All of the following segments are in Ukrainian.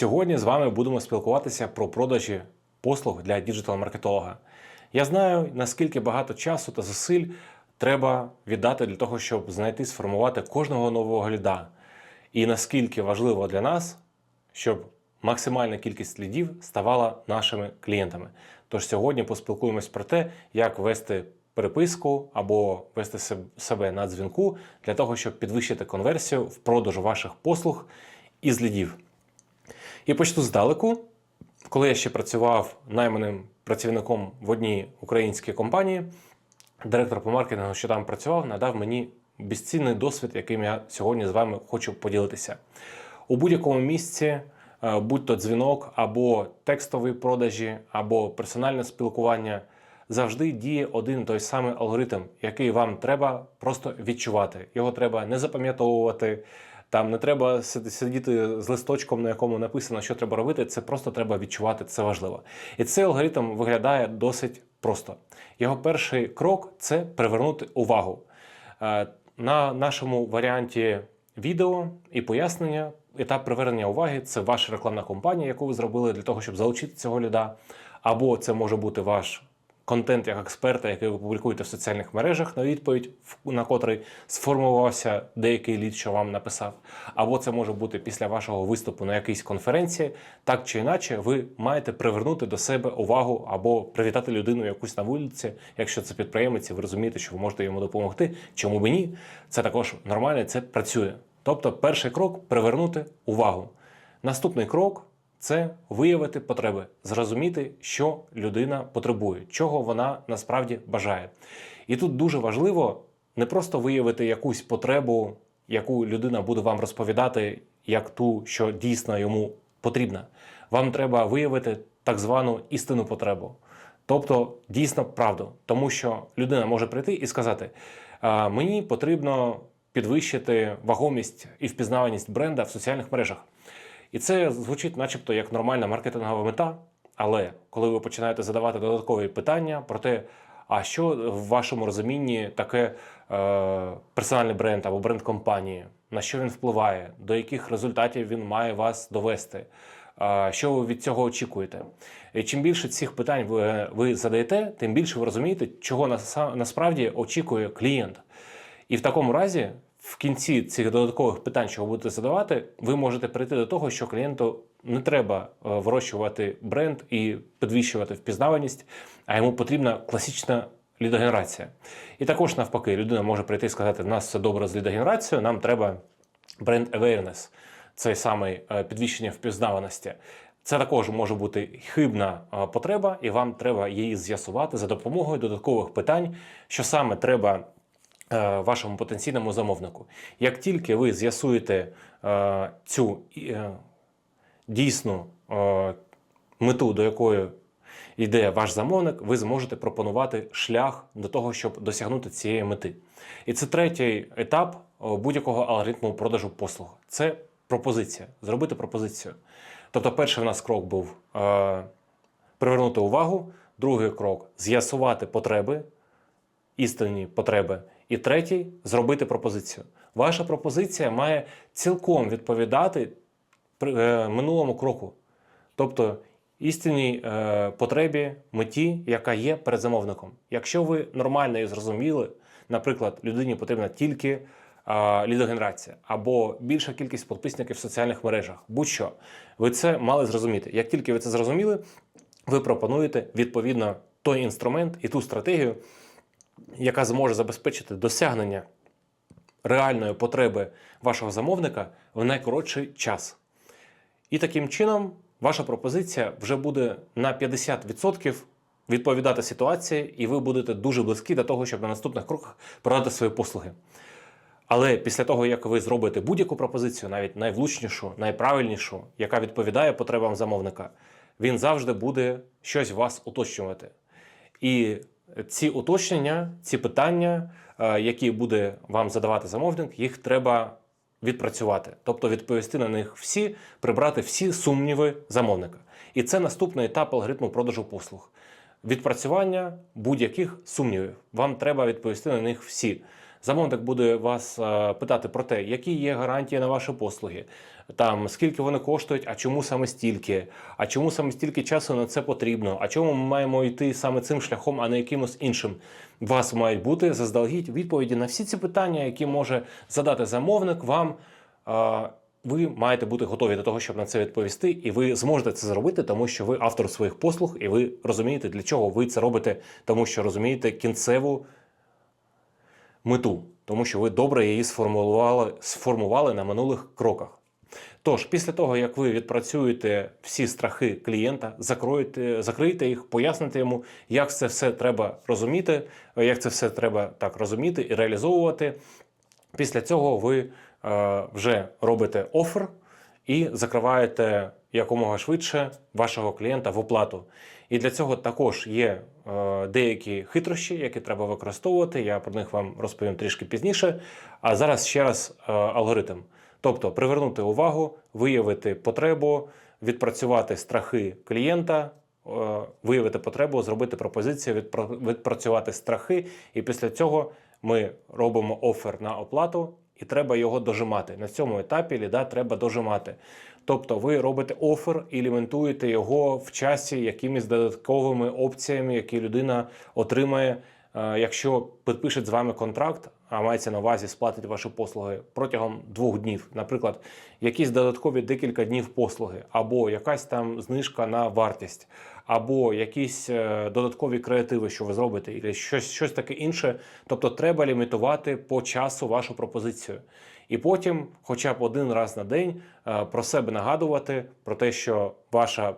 Сьогодні з вами будемо спілкуватися про продажі послуг для діджитал-маркетолога. Я знаю, наскільки багато часу та зусиль треба віддати для того, щоб знайти сформувати кожного нового ліда. І наскільки важливо для нас, щоб максимальна кількість лідів ставала нашими клієнтами. Тож сьогодні поспілкуємось про те, як вести переписку або вести себе на дзвінку для того, щоб підвищити конверсію в продажу ваших послуг із лідів. І почну здалеку. Коли я ще працював найманим працівником в одній українській компанії, директор по маркетингу, що там працював, надав мені безцінний досвід, яким я сьогодні з вами хочу поділитися. У будь-якому місці, е, будь то дзвінок, або текстові продажі, або персональне спілкування, завжди діє один той самий алгоритм, який вам треба просто відчувати. Його треба не запам'ятовувати. Там не треба сидіти з листочком, на якому написано, що треба робити. Це просто треба відчувати, це важливо. І цей алгоритм виглядає досить просто. Його перший крок це привернути увагу. Е, На нашому варіанті відео і пояснення, етап привернення уваги це ваша рекламна кампанія, яку ви зробили для того, щоб залучити цього ліда. Або це може бути ваш контент як експерта, який ви публікуєте в соціальних мережах на відповідь, на котрий сформувався деякий лід, що вам написав. Або це може бути після вашого виступу на якійсь конференції. Так чи інакше, ви маєте привернути до себе увагу або привітати людину якусь на вулиці. Якщо це підприємець, і ви розумієте, що ви можете йому допомогти. Чому би ні? Це також нормально, це працює. Тобто, перший крок привернути увагу. Наступний крок це виявити потреби, зрозуміти, що людина потребує, чого вона насправді бажає. І тут дуже важливо не просто виявити якусь потребу, яку людина буде вам розповідати, як ту, що дійсно йому потрібна. Вам треба виявити так звану істинну потребу. Тобто дійсно правду, тому що людина може прийти і сказати: мені потрібно підвищити вагомість і впізнаваність бренда в соціальних мережах. І це звучить, начебто, як нормальна маркетингова мета. Але коли ви починаєте задавати додаткові питання про те, а що в вашому розумінні таке е, персональний бренд або бренд компанії, на що він впливає, до яких результатів він має вас довести, е, що ви від цього очікуєте? І чим більше цих питань ви, ви задаєте, тим більше ви розумієте, чого наса- насправді очікує клієнт. І в такому разі, в кінці цих додаткових питань, що ви будете задавати, ви можете прийти до того, що клієнту не треба е, вирощувати бренд і підвищувати впізнаваність, а йому потрібна класична лідогенерація. І також навпаки, людина може прийти і сказати: у нас все добре з лідогенерацією, нам треба бренд awareness, цей самий е, підвищення впізнаваності. Це також може бути хибна е, потреба, і вам треба її з'ясувати за допомогою додаткових питань, що саме треба вашому потенційному замовнику. Як тільки ви з'ясуєте е, цю е, дійсну е, мету, до якої йде ваш замовник, ви зможете пропонувати шлях до того, щоб досягнути цієї мети. І це третій етап е, будь-якого алгоритму продажу послуг. Це пропозиція, зробити пропозицію. Тобто, перший в нас крок був е, привернути увагу, другий крок з'ясувати потреби, істинні потреби. І третій зробити пропозицію. Ваша пропозиція має цілком відповідати е, минулому кроку, тобто істинній е, потребі, меті, яка є перед замовником. Якщо ви нормально і зрозуміли, наприклад, людині потрібна тільки лідогенерація або більша кількість підписників в соціальних мережах, будь-що, ви це мали зрозуміти. Як тільки ви це зрозуміли, ви пропонуєте відповідно той інструмент і ту стратегію, яка зможе забезпечити досягнення реальної потреби вашого замовника в найкоротший час. І таким чином ваша пропозиція вже буде на 50% відповідати ситуації, і ви будете дуже близькі до того, щоб на наступних кроках продати свої послуги. Але після того, як ви зробите будь-яку пропозицію, навіть найвлучнішу, найправильнішу, яка відповідає потребам замовника, він завжди буде щось вас уточнювати. І ці уточнення, ці питання, е, які буде вам задавати замовник, їх треба відпрацювати, тобто відповісти на них всі, прибрати всі сумніви замовника. І це наступний етап алгоритму продажу послуг. Відпрацювання будь-яких сумнівів. Вам треба відповісти на них всі. Замовник буде вас е, питати про те, які є гарантії на ваші послуги, там скільки вони коштують, а чому саме стільки, а чому саме стільки часу на це потрібно, а чому ми маємо йти саме цим шляхом, а не якимось іншим. Вас мають бути заздалегідь відповіді на всі ці питання, які може задати замовник вам. Ви маєте бути готові до того, щоб на це відповісти, і ви зможете це зробити, тому що ви автор своїх послуг, і ви розумієте, для чого ви це робите, тому що розумієте кінцеву мету, тому що ви добре її сформулювали, сформували на минулих кроках. Тож, після того, як ви відпрацюєте всі страхи клієнта, закроєте, закриєте їх, поясните йому, як це все треба розуміти, як це все треба так розуміти і реалізовувати. Після цього ви е, вже робите офер і закриваєте якомога швидше вашого клієнта в оплату. І для цього також є е, деякі хитрощі, які треба використовувати. Я про них вам розповім трішки пізніше. А зараз ще раз е, алгоритм. Тобто привернути увагу, виявити потребу, відпрацювати страхи клієнта, е, виявити потребу, зробити пропозицію, відпра- відпрацювати страхи, і після цього ми робимо офер на оплату, і треба його дожимати. На цьому етапі ліда треба дожимати. Тобто ви робите офер і ліментуєте його в часі якимись додатковими опціями, які людина отримає, е, якщо підпише з вами контракт, а мається на увазі сплатить ваші послуги протягом двох днів, наприклад, якісь додаткові декілька днів послуги, або якась там знижка на вартість, або якісь е, додаткові креативи, що ви зробите, і щось, щось таке інше. Тобто треба лімітувати по часу вашу пропозицію. І потім, хоча б один раз на день, е, про себе нагадувати про те, що ваша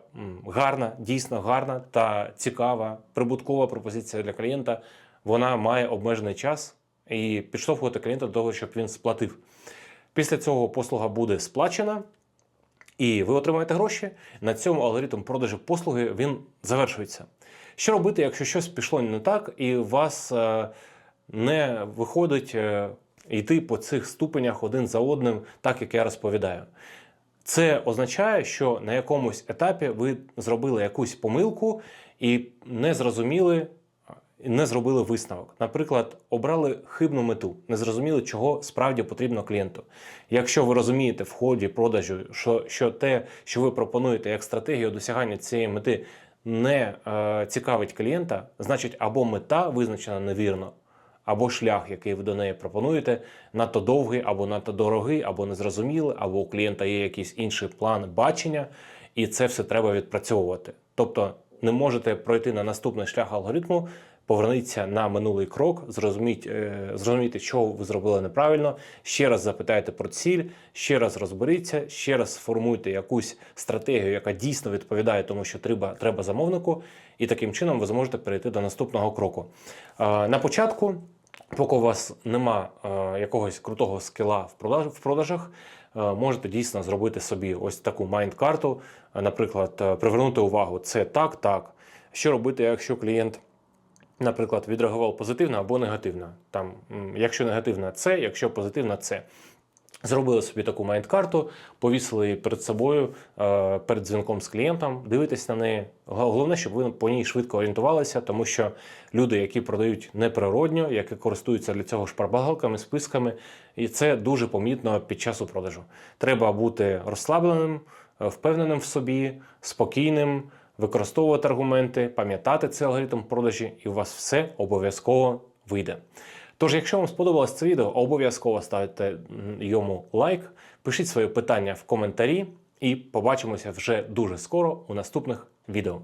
гарна, дійсно гарна та цікава прибуткова пропозиція для клієнта вона має обмежений час і підштовхувати клієнта до того, щоб він сплатив. Після цього послуга буде сплачена, і ви отримаєте гроші. На цьому алгоритм продажу послуги він завершується. Що робити, якщо щось пішло не так, і у вас е, не виходить е, йти по цих ступенях один за одним, так як я розповідаю? Це означає, що на якомусь етапі ви зробили якусь помилку і не зрозуміли, не зробили висновок. Наприклад, обрали хибну мету, не зрозуміли, чого справді потрібно клієнту. Якщо ви розумієте в ході продажу, що, що те, що ви пропонуєте як стратегію досягання цієї мети, не е, цікавить клієнта, значить або мета визначена невірно, або шлях, який ви до неї пропонуєте, надто довгий, або надто дорогий, або незрозумілий, або у клієнта є якийсь інший план бачення, і це все треба відпрацьовувати. Тобто не можете пройти на наступний шлях алгоритму, поверніться на минулий крок, зрозуміть, е, зрозуміти, що ви зробили неправильно, ще раз запитайте про ціль, ще раз розберіться, ще раз сформуйте якусь стратегію, яка дійсно відповідає тому, що треба, треба замовнику, і таким чином ви зможете перейти до наступного кроку. Е, На початку, поки у вас нема е, якогось крутого скіла в продаж- в продажах, можете дійсно зробити собі ось таку майнд-карту, наприклад, привернути увагу. Це так, так. Що робити, якщо клієнт наприклад, відреагував позитивно або негативно. Там, якщо негативно це, якщо позитивно це. Зробили собі таку майнд-карту, повісили її перед собою е, перед дзвінком з клієнтом, дивитесь на неї. Головне, щоб ви по ній швидко орієнтувалися, тому що люди, які продають неприродньо, які користуються для цього шпаргалками, списками, і це дуже помітно під час у продажу. Треба бути розслабленим, е, впевненим в собі, спокійним, використовувати аргументи, пам'ятати цей алгоритм продажі, і у вас все обов'язково вийде. Тож, якщо вам сподобалось це відео, обов'язково ставте йому лайк, пишіть своє питання в коментарі і побачимося вже дуже скоро у наступних відео.